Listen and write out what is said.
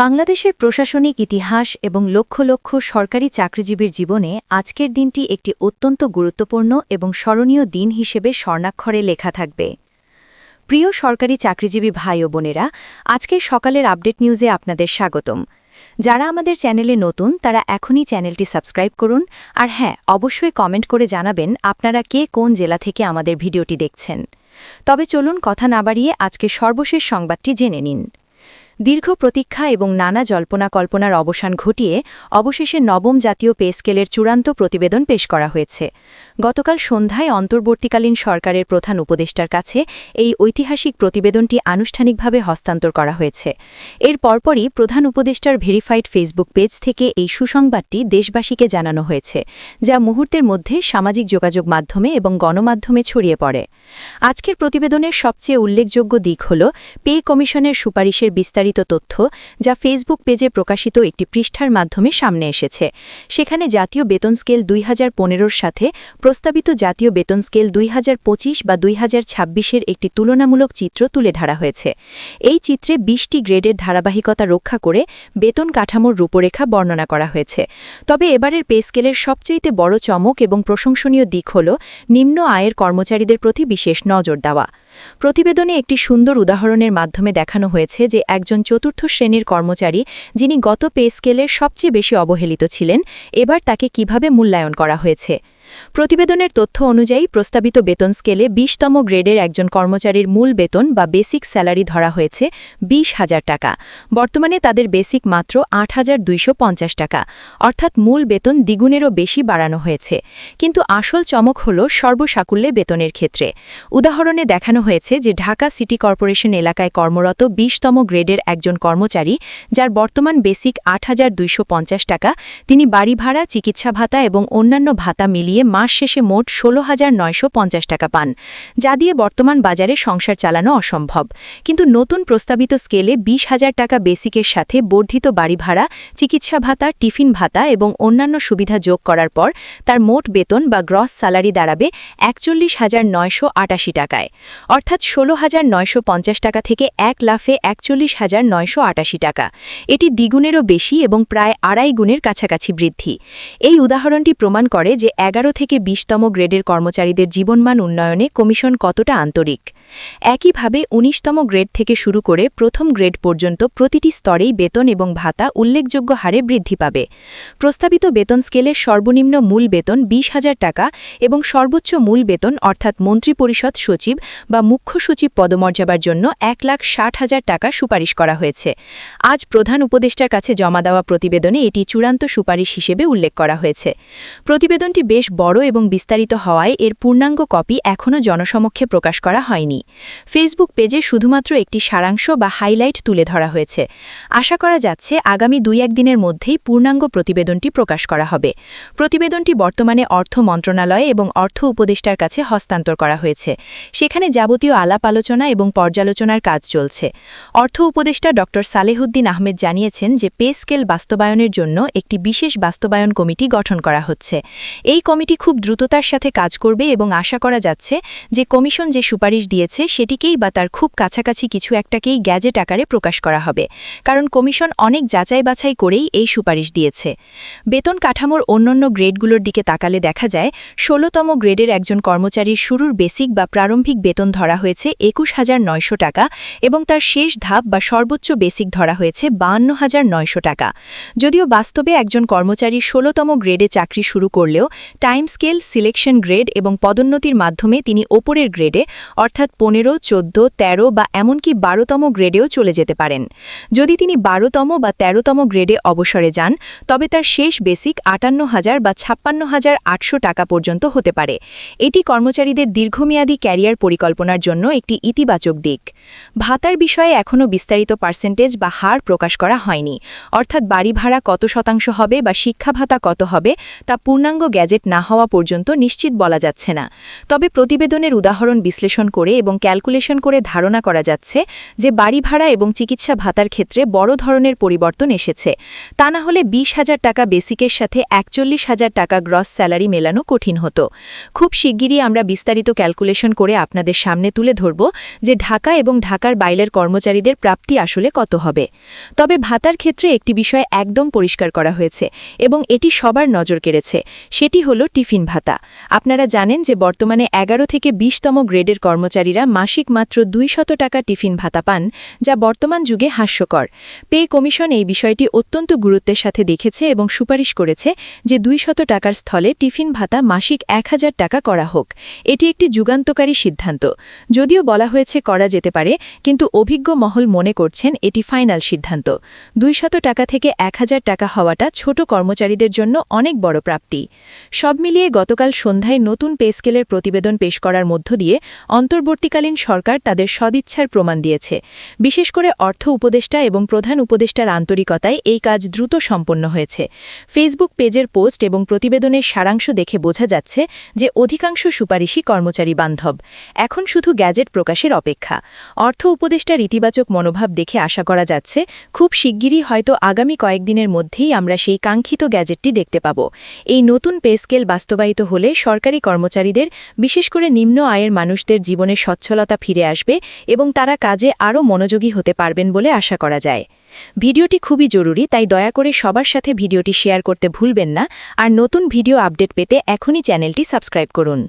বাংলাদেশের প্রশাসনিক ইতিহাস এবং লক্ষ লক্ষ সরকারি চাকরিজীবীর জীবনে আজকের দিনটি একটি অত্যন্ত গুরুত্বপূর্ণ এবং স্মরণীয় দিন হিসেবে স্বর্ণাক্ষরে লেখা থাকবে। প্রিয় সরকারি চাকরিজীবী ভাই ও বোনেরা, আজকের সকালের আপডেট নিউজে আপনাদের স্বাগতম। যারা আমাদের চ্যানেলে নতুন, তারা এখনই চ্যানেলটি সাবস্ক্রাইব করুন। আর হ্যাঁ অবশ্যই কমেন্ট করে জানাবেন আপনারা কে কোন জেলা থেকে আমাদের ভিডিওটি দেখছেন। তবে চলুন কথা না বাড়িয়ে আজকে সর্বশেষ সংবাদটি জেনে নিন। দীর্ঘ প্রতীক্ষা এবং নানা জল্পনা কল্পনার অবসান ঘটিয়ে অবশেষে নবম জাতীয় পে স্কেলের চূড়ান্ত প্রতিবেদন পেশ করা হয়েছে। গতকাল সন্ধ্যায় অন্তর্বর্তীকালীন সরকারের প্রধান উপদেষ্টার কাছে এই ঐতিহাসিক প্রতিবেদনটি আনুষ্ঠানিকভাবে হস্তান্তর করা হয়েছে। এর পরপরই প্রধান উপদেষ্টার ভেরিফাইড ফেসবুক পেজ থেকে এই সুসংবাদটি দেশবাসীকে জানানো হয়েছে, যা মুহূর্তের মধ্যে সামাজিক যোগাযোগ মাধ্যমে এবং গণমাধ্যমে ছড়িয়ে পড়ে। আজকের প্রতিবেদনের সবচেয়ে উল্লেখযোগ্য দিক হল পে কমিশনের সুপারিশের বিস্তারিত তথ্য, যা ফেসবুক পেজে প্রকাশিত একটি পৃষ্ঠার মাধ্যমে সামনে এসেছে। সেখানে জাতীয় বেতন স্কেল দুই হাজার সাথে প্রস্তাবিত জাতীয় বেতন স্কেল দুই হাজার পঁচিশ বা দুই এর একটি তুলনামূলক চিত্র তুলে ধরা হয়েছে। এই চিত্রে বিশটি গ্রেডের ধারাবাহিকতা রক্ষা করে বেতন কাঠামোর রূপরেখা বর্ণনা করা হয়েছে। তবে এবারের পে স্কেলের সবচেয়ে বড় চমক এবং প্রশংসনীয় দিক হল নিম্ন আয়ের কর্মচারীদের প্রতি বিশেষ নজর দেওয়া। প্রতিবেদনে একটি সুন্দর উদাহরণের মাধ্যমে দেখানো হয়েছে যে একজন চতুর্থ শ্রেণির কর্মচারী যিনি গত পে স্কেলের সবচেয়ে বেশি অবহেলিত ছিলেন, এবার তাকে কীভাবে মূল্যায়ন করা হয়েছে। প্রতিবেদনের তথ্য অনুযায়ী প্রস্তাবিত বেতন স্কেলে বিশতম গ্রেডের একজন কর্মচারীর মূল বেতন বা বেসিক স্যালারি ধরা হয়েছে বিশ হাজার টাকা। বর্তমানে তাদের বেসিক মাত্র আট হাজার দুইশো পঞ্চাশ টাকা। অর্থাৎ মূল বেতন দ্বিগুণেরও বেশি বাড়ানো হয়েছে। কিন্তু আসল চমক হল সর্বসাকুল্যে বেতনের ক্ষেত্রে। উদাহরণে দেখানো হয়েছে যে ঢাকা সিটি কর্পোরেশন এলাকায় কর্মরত বিশতম গ্রেডের একজন কর্মচারী, যার বর্তমান বেসিক আট হাজার দুইশো পঞ্চাশ টাকা, তিনি বাড়ি ভাড়া, চিকিৎসা ভাতা এবং অন্যান্য ভাতা মিলিয়ে মাস শেষে মোট ষোলো হাজার নয়শো পঞ্চাশ টাকা পান, যা দিয়ে বর্তমান বাজারে সংসার চালানো অসম্ভব। কিন্তু নতুন প্রস্তাবিত স্কেলে বিশ হাজার টাকা বেসিকের সাথে বর্ধিত বাড়ি ভাড়া, চিকিৎসা ভাতা, টিফিন ভাতা এবং অন্যান্য সুবিধা যোগ করার পর তার মোট বেতন বা গ্রস স্যালারি দাঁড়াবে একচল্লিশ হাজার নয়শো আটাশি টাকায়। অর্থাৎ ষোলো হাজার নয়শো পঞ্চাশ টাকা থেকে এক লাফে একচল্লিশ হাজার নয়শো আটাশি টাকা। এটি দ্বিগুণেরও বেশি এবং প্রায় আড়াই গুণের কাছাকাছি বৃদ্ধি। এই উদাহরণটি প্রমাণ করে যে এগারো থেকে বিশতম গ্রেডের কর্মচারীদের জীবনমান উন্নয়নে কমিশন কতটা আন্তরিক? একইভাবে উনিশতম গ্রেড থেকে শুরু করে প্রথম গ্রেড পর্যন্ত প্রতিটি স্তরেই বেতন এবং ভাতা উল্লেখযোগ্য হারে বৃদ্ধি পাবে। প্রস্তাবিত বেতন স্কেলের সর্বনিম্ন মূল বেতন বিশ হাজার টাকা এবং সর্বোচ্চ মূল বেতন অর্থাৎ মন্ত্রিপরিষদ সচিব বা মুখ্য সচিব পদমর্যাদার জন্য এক লাখ ষাট হাজার টাকা সুপারিশ করা হয়েছে। আজ প্রধান উপদেষ্টার কাছে জমা দেওয়া প্রতিবেদনে এটি চূড়ান্ত সুপারিশ হিসেবে উল্লেখ করা হয়েছে। প্রতিবেদনটি বেশ বড় এবং বিস্তারিত হওয়ায় এর পূর্ণাঙ্গ কপি এখনও জনসমক্ষে প্রকাশ করা হয়নি। ফেসবুক পেজে শুধুমাত্র একটি সারাংশ বা হাইলাইট তুলে ধরা হয়েছে। আশা করা যাচ্ছে আগামী দুই একদিনের মধ্যেই পূর্ণাঙ্গ প্রতিবেদনটি প্রকাশ করা হবে। প্রতিবেদনটি বর্তমানে অর্থ মন্ত্রণালয় এবং অর্থ উপদেষ্টার কাছে হস্তান্তর করা হয়েছে। সেখানে যাবতীয় আলাপ আলোচনা এবং পর্যালোচনার কাজ চলছে। অর্থ উপদেষ্টা ড. সালেহুদ্দিন আহমেদ জানিয়েছেন যে পে স্কেল বাস্তবায়নের জন্য একটি বিশেষ বাস্তবায়ন কমিটি গঠন করা হচ্ছে। এই কমিটি খুব দ্রুততার সাথে কাজ করবে এবং আশা করা যাচ্ছে যে কমিশন যে সুপারিশ দিয়েছে সেটিকেই বা তার খুব কাছাকাছি কিছু একটাকেই গ্যাজেট আকারে প্রকাশ করা হবে। কারণ কমিশন অনেক যাচাই বাছাই করেই এই সুপারিশ দিয়েছে। বেতন কাঠামোর অন্যান্য গ্রেডগুলোর দিকে তাকালে দেখা যায়, ষোলোতম গ্রেডের একজন কর্মচারীর শুরুর বেসিক বা প্রারম্ভিক বেতন ধরা হয়েছে একুশ হাজার নয়শো টাকা এবং তার শেষ ধাপ বা সর্বোচ্চ বেসিক ধরা হয়েছে বান্ন হাজার নয়শো টাকা। যদিও বাস্তবে একজন কর্মচারী ষোলোতম গ্রেডে চাকরি শুরু করলেও টাইম স্কেল সিলেকশন গ্রেড এবং পদোন্নতির মাধ্যমে তিনি ওপরের গ্রেডে, অর্থাৎ পনেরো, চোদ্দ ১৩ বা এমনকি বারোতম গ্রেডেও চলে যেতে পারেন। যদি তিনি বারোতম বা ১৩তম গ্রেডে অবসরে যান, তবে তার শেষ বেসিক আটান্ন হাজার বা ছাপ্পান্ন হাজার আটশো টাকা পর্যন্ত হতে পারে। এটি কর্মচারীদের দীর্ঘমেয়াদী ক্যারিয়ার পরিকল্পনার জন্য একটি ইতিবাচক দিক। ভাতার বিষয়ে এখনও বিস্তারিত পার্সেন্টেজ বা হার প্রকাশ করা হয়নি। অর্থাৎ বাড়ি ভাড়া কত শতাংশ হবে বা শিক্ষা ভাতা কত হবে, তা পূর্ণাঙ্গ গ্যাজেট না হওয়া পর্যন্ত নিশ্চিত বলা যাচ্ছে না। তবে প্রতিবেদনের উদাহরণ বিশ্লেষণ করে এবং ক্যালকুলেশন করে ধারণা করা যাচ্ছে যে বাড়ি ভাড়া এবং চিকিৎসা ভাতার ক্ষেত্রে বড় ধরনের পরিবর্তন এসেছে। তা না হলে বিশ হাজার টাকা বেসিকের সাথে একচল্লিশ হাজার টাকা গ্রস স্যালারি মেলানো কঠিন হতো। খুব শিগগিরই আমরা বিস্তারিত ক্যালকুলেশন করে আপনাদের সামনে তুলে ধরব যে ঢাকা এবং ঢাকার বাইরের কর্মচারীদের প্রাপ্তি আসলে কত হবে। তবে ভাতার ক্ষেত্রে একটি বিষয় একদম পরিষ্কার করা হয়েছে এবং এটি সবার নজর কেড়েছে। সেটি হল টিফিন ভাতা। আপনারা জানেন যে বর্তমানে এগারো থেকে বিশতম গ্রেডের কর্মচারীরা মাসিক মাত্র দুইশত টাকা টিফিন ভাতা পান, যা বর্তমান যুগে হাস্যকর। পে কমিশন এই বিষয়টি অত্যন্ত গুরুত্বের সাথে দেখেছে এবং সুপারিশ করেছে যে দুইশত টাকার স্থলে টিফিন ভাতা মাসিক এক হাজার টাকা করা হোক। এটি একটি যুগান্তকারী সিদ্ধান্ত। যদিও বলা হয়েছে করা যেতে পারে, কিন্তু অভিজ্ঞ মহল মনে করছেন এটি ফাইনাল সিদ্ধান্ত। দুইশত টাকা থেকে এক হাজার টাকা হওয়াটা ছোট কর্মচারীদের জন্য অনেক বড় প্রাপ্তি। সব মিলিয়ে গতকাল সন্ধ্যায় নতুন পে স্কেলের প্রতিবেদন পেশ করার মধ্য দিয়ে অন্তর্বর্তীকালীন সরকার তাদের সদিচ্ছার প্রমাণ দিয়েছে। বিশেষ করে অর্থ উপদেষ্টা এবং প্রধান উপদেষ্টার আন্তরিকতায় এই কাজ দ্রুত সম্পন্ন হয়েছে। ফেসবুক পেজের পোস্ট এবং প্রতিবেদনের সারাংশ দেখে বোঝা যাচ্ছে যে অধিকাংশ সুপারিশই কর্মচারী বান্ধব। এখন শুধু গ্যাজেট প্রকাশের অপেক্ষা। অর্থ উপদেষ্টার ইতিবাচক মনোভাব দেখে আশা করা যাচ্ছে, খুব শিগগিরই হয়তো আগামী কয়েকদিনের মধ্যেই আমরা সেই কাঙ্ক্ষিত গ্যাজেটটি দেখতে পাব। এই নতুন পে স্কেল বাস্তবায়িত হলে সরকারি কর্মচারীদের, বিশেষ করে নিম্ন আয়ের মানুষদের জীবনে সচ্ছলতা ফিরে আসবে এবং তারা কাজে আরও মনোযোগী হতে পারবেন বলে আশা করা যায়। ভিডিওটি খুবই জরুরি, তাই দয়া করে সবার সাথে ভিডিওটি শেয়ার করতে ভুলবেন না। আর নতুন ভিডিও আপডেট পেতে এখনই চ্যানেলটি সাবস্ক্রাইব করুন।